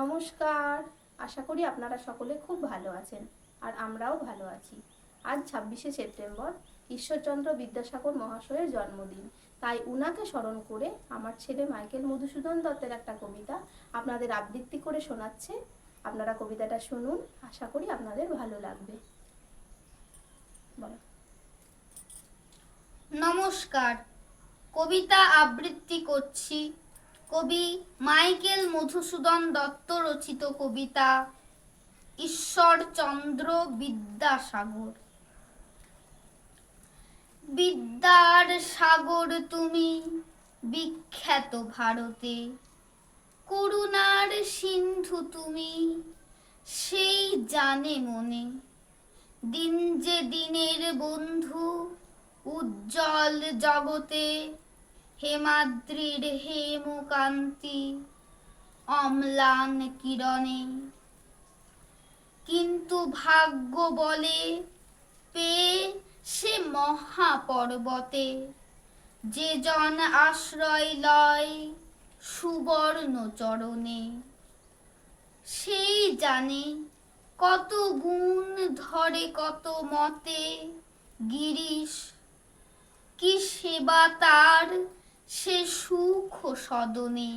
নমস্কার। আশা করি আপনারা সকলে খুব ভালো আছেন আর আমরাও ভালো আছি। আজ ছাব্বিশে সেপ্টেম্বর, ঈশ্বরচন্দ্র বিদ্যাসাগর মহাশয়ের জন্মদিন। তাই উনাকে স্মরণ করে আমার ছেলে মাইকেল মধুসূদন দত্তের একটা কবিতা আপনাদের আবৃত্তি করে শোনাচ্ছে। আপনারা কবিতাটা শুনুন, আশা করি আপনাদের ভালো লাগবে। নমস্কার। কবিতা আবৃত্তি করছি কবি মাইকেল মধুসূদন দত্ত রচিত কবিতা ঈশ্বরচন্দ্র বিদ্যাসাগর। বিদ্যার সাগর তুমি বিখ্যাত ভারতে, করুণার সিন্ধু তুমি সেই জানে মনে। দিন যে দিনের বন্ধু, উজ্জ্বল জগতে হেমাদ্রির হেমকান্তি, অম্লান কিরণে। কিন্তু ভাগ্য বলে পেয়ে সে মহাপর্বতে যে জন আশ্রয় লয় সুবর্ণ চরণে। সেই জানে কত গুণ ধরে কত মতে গিরিশ, কি সেবা তার সে সুখ সদনে।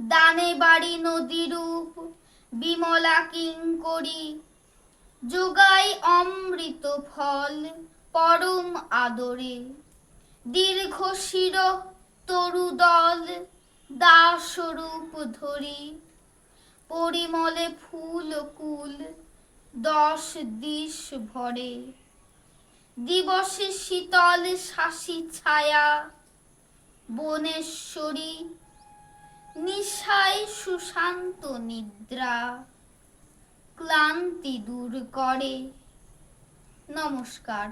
দানে বাড়ি নদীরূপ বিমলা কিঙ্করি যোগাই অমৃত ফল পরম আদরে। দীর্ঘ শির তরুদল দাসরূপ ধরি। পরিমলে ফুল কুল দশ দিশ ভরে। দিবসে শীতল শাসি ছায়া বনেশ্বরী নিশায় সুশান্ত নিদ্রা ক্লান্তি দূর করে। নমস্কার।